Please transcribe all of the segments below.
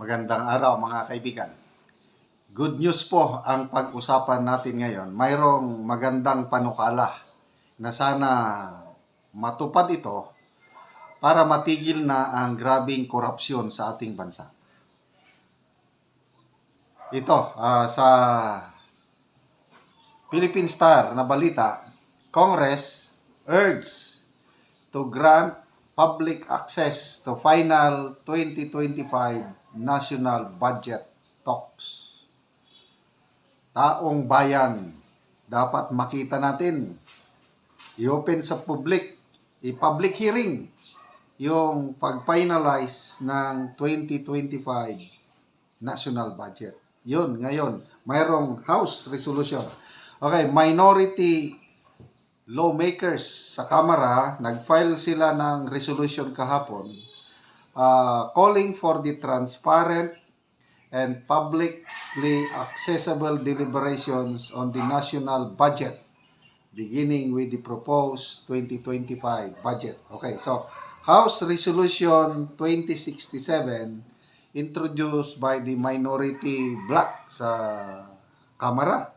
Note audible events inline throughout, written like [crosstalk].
Magandang araw mga kaibigan. Good news po ang pag-usapan natin ngayon. Mayroong magandang panukala na sana matupad ito para matigil na ang grabing korupsyon sa ating bansa. Ito, ah, sa Philippine Star na balita, Congress urges to grant public access to final 2025 national budget talks. Taong bayan, dapat makita natin, i-open sa public, i-public hearing, yung pag-finalize ng 2025 national budget. Yun, ngayon, mayroong House resolution. Okay, minority lawmakers sa Kamara, nag-file sila ng resolution kahapon uh, calling for the transparent and publicly accessible deliberations on the national budget beginning with the proposed 2025 budget. Okay, so House Resolution 2067 introduced by the minority bloc sa Kamara.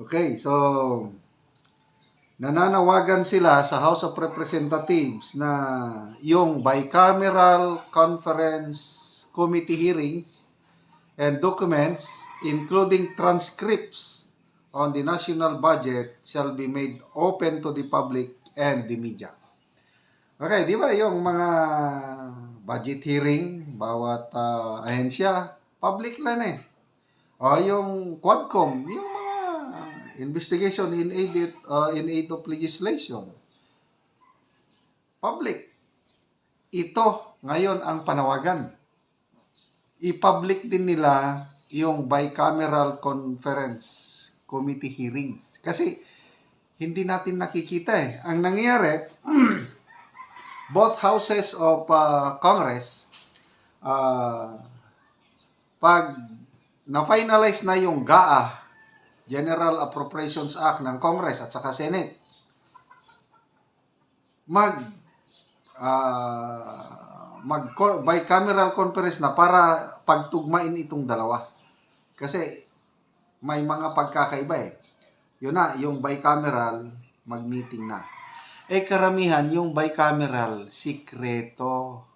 Okay, so nananawagan sila sa House of Representatives na yung bicameral conference committee hearings and documents including transcripts on the national budget shall be made open to the public and the media. Okay, di ba yung mga budget hearing, bawat ah, ahensya, public lang eh. O yung Quadcom, yung investigation in aid, uh, in aid of legislation. Public. Ito ngayon ang panawagan. I-public din nila yung bicameral conference committee hearings. Kasi hindi natin nakikita eh. Ang nangyayari, [clears throat] both houses of uh, Congress, uh, pag na-finalize na yung GAA, General Appropriations Act ng Congress at saka Senate, mag uh, mag bicameral conference na para pagtugmain itong dalawa. Kasi may mga pagkakaiba eh. Yun na, yung bicameral, mag-meeting na. Eh karamihan, yung bicameral, sikreto.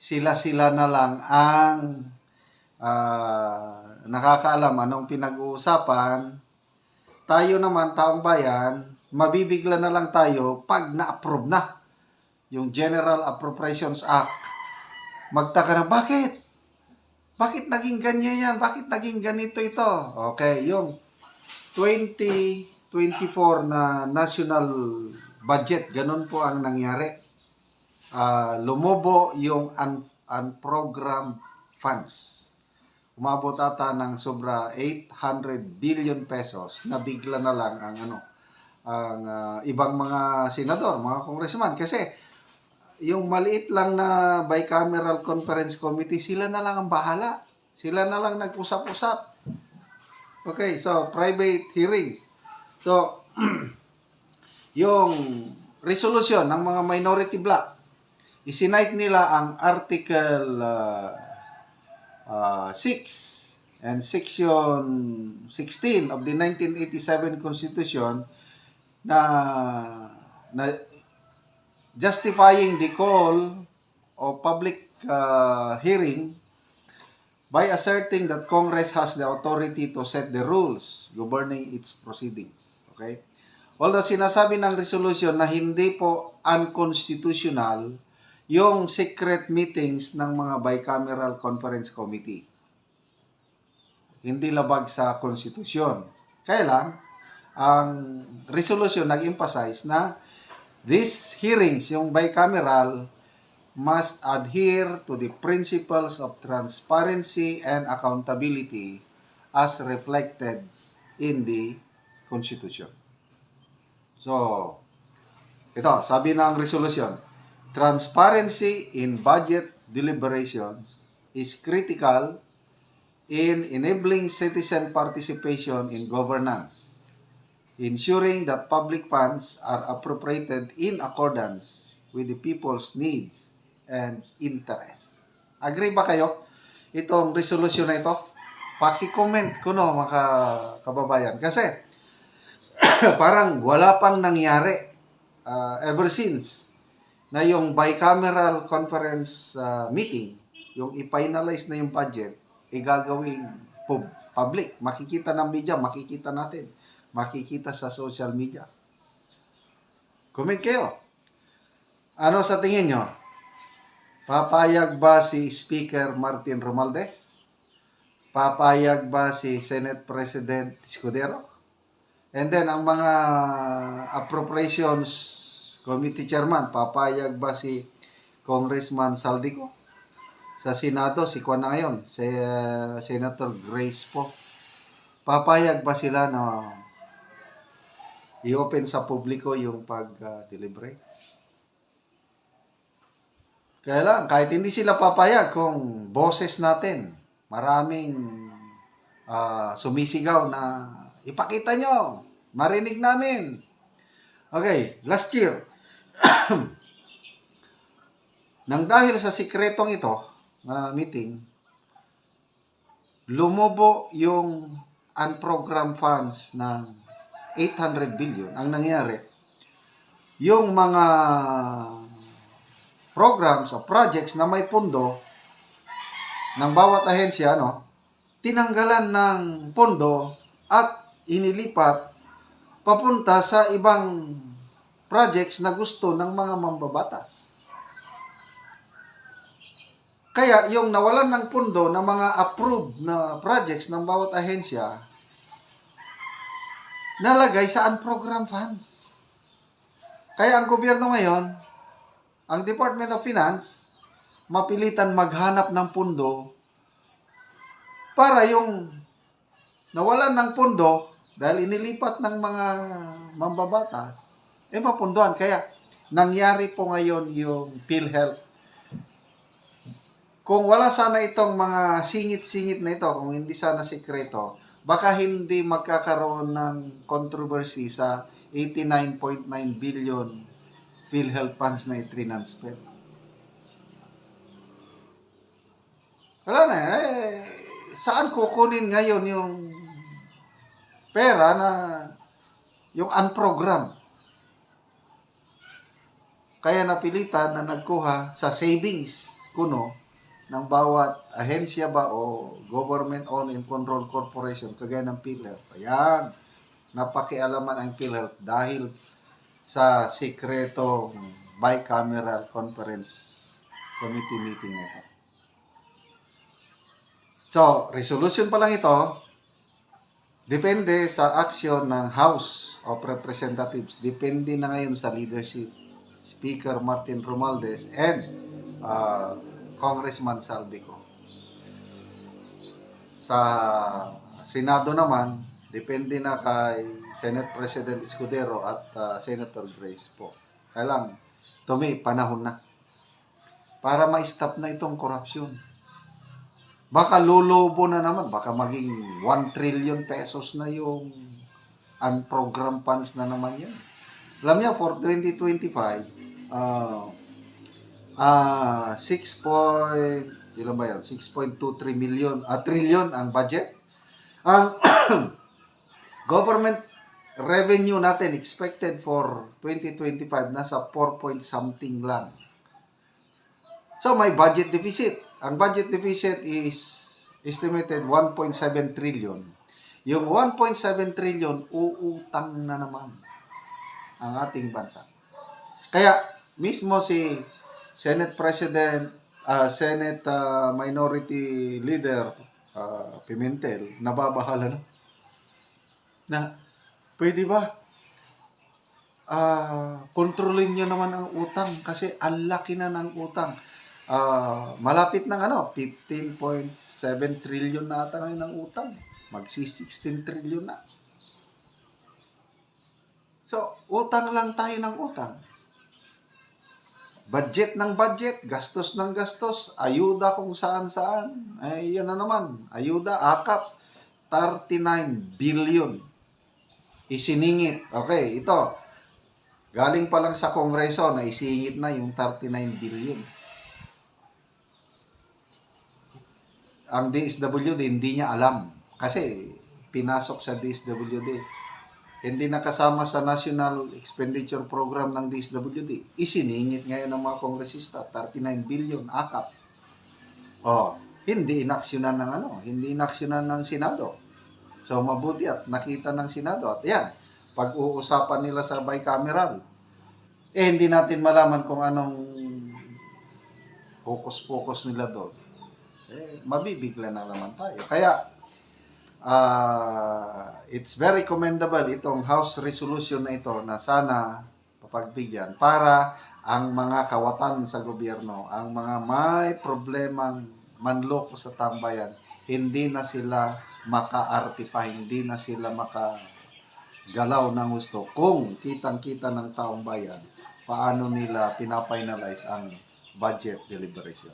Sila-sila na lang ang ah, nakakaalam anong pinag-uusapan. Tayo naman, taong bayan, mabibigla na lang tayo pag na-approve na yung General Appropriations Act. Magtaka na, bakit? Bakit naging ganyan yan? Bakit naging ganito ito? Okay, yung 2024 na national budget, ganun po ang nangyari. Ah, lumobo yung un- unprogrammed funds. Umabot ata ng sobra 800 billion pesos na bigla na lang ang ano ang ah, ibang mga senador, mga congressman kasi yung maliit lang na bicameral conference committee, sila na lang ang bahala. Sila na lang nag-usap-usap. Okay, so private hearings. So, [clears throat] yung resolution ng mga minority bloc, isinite nila ang Article uh, uh, 6 and Section 16 of the 1987 Constitution na na justifying the call of public uh, hearing by asserting that Congress has the authority to set the rules governing its proceedings. Okay? Although sinasabi ng resolution na hindi po unconstitutional yung secret meetings ng mga bicameral conference committee. Hindi labag sa konstitusyon. Kaya lang, ang resolution nag-emphasize na these hearings, yung bicameral, must adhere to the principles of transparency and accountability as reflected in the Constitution. So, ito, sabi ng resolution, transparency in budget deliberations is critical in enabling citizen participation in governance, ensuring that public funds are appropriated in accordance with the people's needs and interests. Agree ba kayo? itong resolution na ito? Paki-comment ko no mga kababayan. Kasi [coughs] parang wala pang nangyari uh, ever since na yung bicameral conference uh, meeting, yung i-finalize na yung budget, igagawing pub- public. Makikita ng media, makikita natin. Makikita sa social media. Comment kayo. Ano sa tingin nyo? Papayag ba si Speaker Martin Romualdez? Papayag ba si Senate President Escudero? And then, ang mga appropriations committee chairman, papayag ba si Congressman Saldico? Sa Senado, si Kwan na ngayon, si uh, Senator Grace po. Papayag ba sila na i-open sa publiko yung pag-deliberate? Kaya lang, kahit hindi sila papayag kung boses natin, maraming ah, sumisigaw na ipakita nyo, marinig namin. Okay, last year, [coughs] nang dahil sa sikretong ito, na meeting, lumobo yung unprogrammed funds ng 800 billion. Ang nangyari, yung mga programs o projects na may pundo ng bawat ahensya, no, tinanggalan ng pondo at inilipat papunta sa ibang projects na gusto ng mga mambabatas. Kaya yung nawalan ng pundo ng mga approved na projects ng bawat ahensya, nalagay sa unprogrammed funds. Kaya ang gobyerno ngayon, ang Department of Finance, mapilitan maghanap ng pundo para yung nawalan ng pundo dahil inilipat ng mga mambabatas, eh mapunduan. Kaya nangyari po ngayon yung PhilHealth. Kung wala sana itong mga singit-singit na ito, kung hindi sana sikreto, baka hindi magkakaroon ng controversy sa 89.9 billion PhilHealth funds na itrinansfer. Wala na eh. Saan kukunin ngayon yung pera na yung unprogram? Kaya napilitan na nagkuha sa savings kuno ng bawat ahensya ba o government-owned and controlled corporation kagaya ng PhilHealth. Ayan, napakialaman ang PhilHealth dahil sa sikreto bicameral conference committee meeting na ito. So, resolution pa lang ito, depende sa action ng House of Representatives. Depende na ngayon sa leadership. Speaker Martin Romualdez and uh, Congressman Saldico. Sa Senado naman, depende na kay Senate President Escudero at uh, Senator Grace po. Kaya lang, Tumi, panahon na. Para ma-stop na itong korupsyon. Baka lulubo na naman, baka maging 1 trillion pesos na yung unprogrammed funds na naman yan. Alam niya, for 2025, ah ah 6 point, ilan ba yan? 6.23 million, ah, trillion ang budget. Ang [coughs] government revenue natin expected for 2025 nasa 4 point something lang. So may budget deficit. Ang budget deficit is estimated 1.7 trillion. Yung 1.7 trillion uutang na naman ang ating bansa. Kaya mismo si Senate President, ah, Senate ah, Minority Leader ah, Pimentel, nababahala na. Na, pwede ba? Ah, kontrolin niyo naman ang utang kasi ang laki na ng utang. Ah, malapit ng ano, 15.7 trillion na ata ngayon ng utang. Magsi 16 trillion na. So, utang lang tayo ng utang. Budget ng budget, gastos ng gastos, ayuda kung saan-saan. Ay, yan na naman. Ayuda, akap, 39 billion. Isiningit. Okay, ito. Galing pa lang sa kongreso na isingit na yung 39 billion. ang DSWD hindi niya alam kasi pinasok sa DSWD. Hindi nakasama sa National Expenditure Program ng DSWD. Isiningit ngayon ng mga kongresista, 39 billion akap. Oh, hindi inaksyonan ng ano, hindi inaksyonan ng Senado. So mabuti at nakita ng Senado at yan, pag-uusapan nila sa bicameral, eh hindi natin malaman kung anong focus-focus nila doon. Eh, mabibigla na naman tayo. Kaya, ah, it's very commendable itong House resolution na ito na sana papagbigyan para ang mga kawatan sa gobyerno, ang mga may problemang manloko sa tambayan, hindi na sila makaarte pa, hindi na sila maka galaw ng gusto kung kitang-kita ng taong bayan paano nila pinapinalize ang budget deliberation.